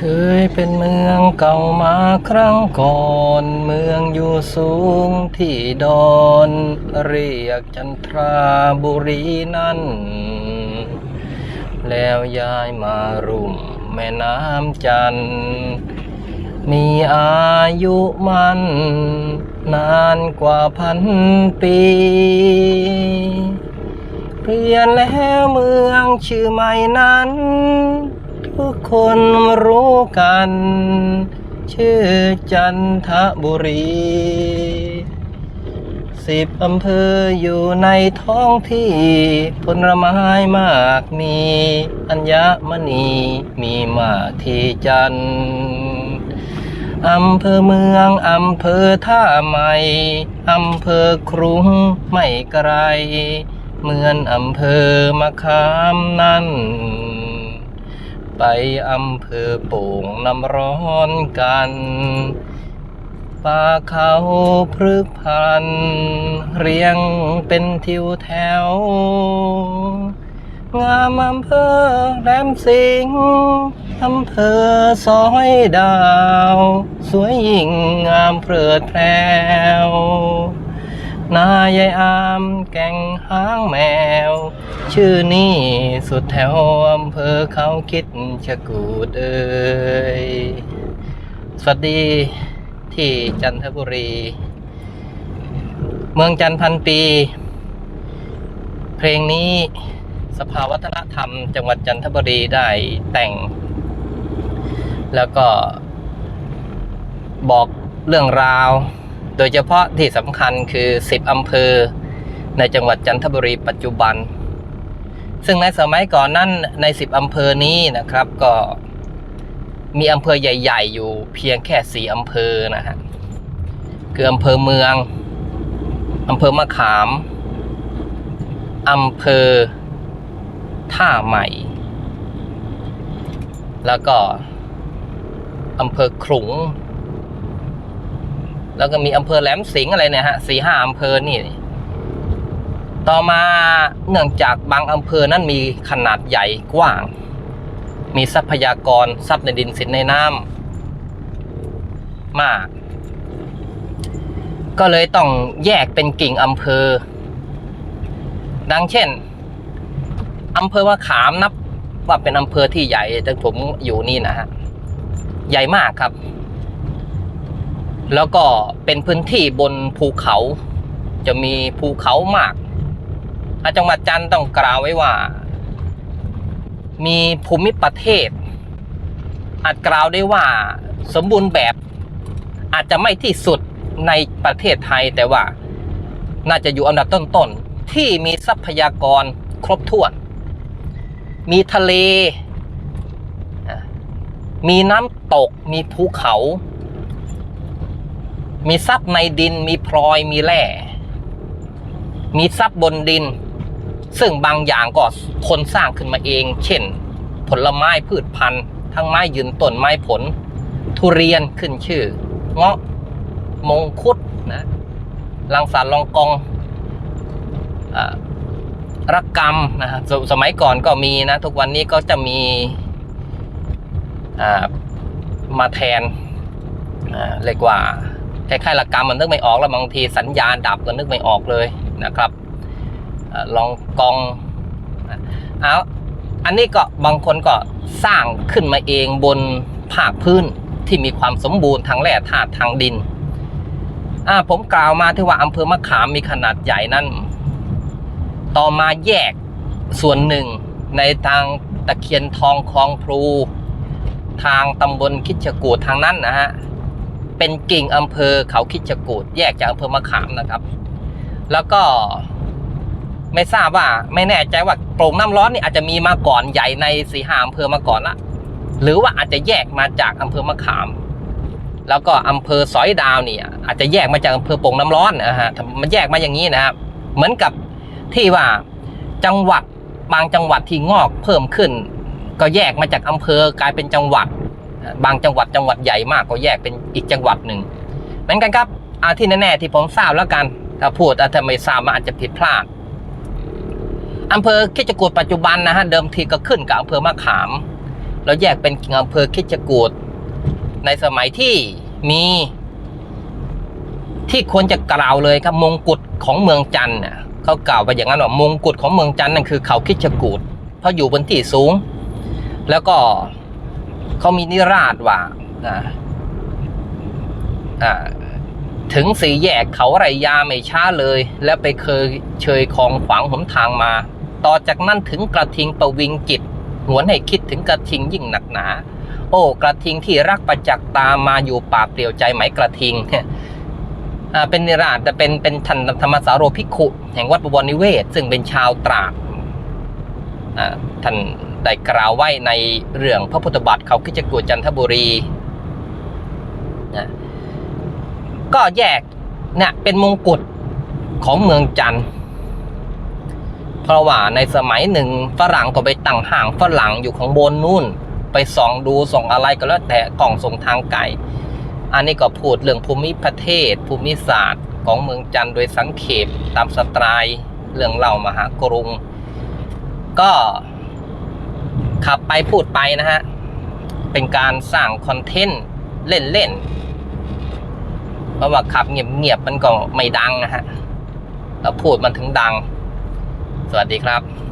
เคยเป็นเมืองเก่ามาครั้งก่อน เมืองอยู่สูงที่ดอน เรียกจันทราบุรีนั่น แล้วย้ายมารุ่มแม่น้ำจัน มีอายุมัน นานกว่าพันปีเปลี่ยนแล้วเมืองชื่อใหม่นั้น ทุกคนรู้กัน ชื่อจันทบุรี สิบอำเภออยู่ในท้องที่ผลไม้มากมี อัญมณีมีมากที่จันทร์อำเภอเมือง อำเภอท่าใหม่ อำเภอครุงไม่ไกล เหมือนอำเภอมะขามนั่น ไปอำเภอโป่งน้ำร้อนกัน ป่าเขาพฤกพัน เรียงเป็นทิวแถว งามอำเภอแหลมสิงอำเภอซอยดาว สวยยิ่งงามเพลิดเพลวนายายอามแก่งหางแม ชื่อนี่สุดแถวอำเภอเขาคิดชะกูดเอ้ยสวัสดีที่จันทบุรี เมืองจันทร์พันปี เพลงนี้สภาวัฒนธรรม จังหวัดจันทบุรีได้แต่ง แล้วก็บอกเรื่องราว โดยเฉพาะที่สำคัญคือ 10อำเภอในจังหวัดจันทบุรีปัจจุบัน ซึ่งในสมัยก่อนนั้นใน 10 อำเภอนี้นะครับก็มีอำเภอใหญ่ ๆ อยู่เพียงแค่ 4 อำเภอนะฮะคืออำเภอเมือง อำเภอมะขาม อำเภอท่าใหม่ แล้วก็อำเภอขลุง แล้วก็มีอำเภอแหลมสิงห์อะไรเนี่ยฮะสี่ห้าอำเภอนี่ ต่อมาเนื่องจากบางอำเภอนั้นมีขนาดใหญ่กว้าง มีทรัพยากรทรัพย์ในดินสินในน้ำมาก ก็เลยต้องแยกเป็นกิ่งอำเภอ ดังเช่นอำเภอมะขามนับว่าเป็นอำเภอที่ใหญ่แต่ผมอยู่นี่นะฮะใหญ่มากครับ แล้วก็เป็นพื้นที่บนภูเขา จะมีภูเขามาก อาจังหวัดจันทร์ต้องกล่าวไว้ว่า มีภูมิประเทศ อาจกล่าวได้ว่าสมบูรณ์แบบอาจจะไม่ที่สุดในประเทศไทยแต่ว่าน่าจะอยู่อันดับต้นๆ ที่มีทรัพยากรครบถ้วน มีทะเล มีน้ำตก มีภูเขา มีทรัพย์ในดิน มีพลอย มีแร่ มีทรัพย์บนดิน ซึ่งบางอย่างก็คนสร้างขึ้นมาเอง เช่น ผลไม้พืชพันธุ์ ทั้งไม้ยืนต้นไม้ผล ทุเรียนขึ้นชื่อ เงาะมงคุดนะลังสารลองกองอรักกรรมนะสสมัยก่อนก็มีนะ ทุกวันนี้ก็จะมีมาแทนเรียกว่าคล้ายๆหลักกรรมมันนึกไม่ออกแล้วบางทีสัญญาณดับก็นึกไม่ออกเลยนะครับ ลองกองเอาอันนี้ก็บางคนก็สร้างขึ้นมาเองบนภาคพื้นที่มีความสมบูรณ์ทางแร่ธาตุทางดินอ่าผมกล่าวมาที่ว่าอำเภอมะขามมีขนาดใหญ่นั้นต่อมาแยกส่วนหนึ่งในทางตะเคียนทองคลองพลู ทางตำบลคิดชกูดทางนั้นนะฮะ เป็นกิ่งอำเภอเขาคิดจกูดแยกจากอำเภอมะขามนะครับ แล้วก็ ไม่ทราบว่าไม่แน่ใจว่าโปร่งน้ำร้อนนี่อาจจะมีมาก่อนใหญ่ในสีหาอำเภอมาก่อนละหรือว่าอาจจะแยกมาจากอำเภอมะขาม แล้วก็อำเภอสอยดาวนี่อาจจะแยกมาจากอำเภอโป่งน้ำร้อนนะฮะมันแยกมาอย่างนี้นะครับเหมือนกับที่ว่าจังหวัดบางจังหวัดที่งอกเพิ่มขึ้น ก็แยกมาจากอำเภอกลายเป็นจังหวัด บางจังหวัดจังหวัดใหญ่มากก็แยกเป็นอีกจังหวัดหนึ่งเหมือนกันครับอาที่แน่ๆที่ผมทราบแล้วกันถ้าพูดอาจจะไม่ทราบมันอาจจะผิดพลาด อำเภอคิจกูดปัจจุบันนะฮะเดิมทีก็ขึ้นกับอำเภอมะขาม แล้วแยกเป็นอำเภอคิจกูดในสมัยที่มีที่ควรจะกล่าวเลยครับมงกุฎของเมืองจันทร์น่ะเขากล่าวไปอย่างนั้นว่ามงกุฎของเมืองจันทร์นั่นคือเขาคิจกูดเพราะอยู่บนที่สูง แล้วก็เขามีนิราศว่าถึงสีแยกเขาไรยาไม่ช้าเลย แล้วไปเคยเชยคลองขวางหนทางมา ต่อจากนั้นถึงกระทิงประวิงจิตหวนให้คิดถึงกระทิงยิ่งหนักหนา โอ้กระทิงที่รักประจักษ์ตามาอยู่ป่าเปลี่ยวใจไหมกระทิงเป็นนิราชแต่เป็นเป็นทันธรรมสาโรภิกขุ แห่งวัดบวรนิเวศ ซึ่งเป็นชาวตราดท่านได้กล่าวไว้ในเรื่องพระพุทธบาทเขาคิจกูจันทบุรีนะก็แยกเนี่ยเป็นมงกุฎของเมืองจันทร์ เพราะว่าในสมัยหนึ่งฝรั่งก็ไปตั้งห่างฝรั่งอยู่ข้างบนนู่น ไปส่องดูส่องอะไรก็แล้วแต่กล่องส่งทางไกลอันนี้ก็พูดเรื่องภูมิประเทศ ภูมิศาสตร์ของเมืองจันทร์โดยสังเขปตามสไตล์เรื่องเล่ามหากรุง ก็ขับไปพูดไปนะฮะ เป็นการสร้างคอนเทนต์เล่นๆเพราะว่าขับเงียบๆมันก็ไม่ดังนะฮะเราพูดมันถึงดัง สวัสดีครับ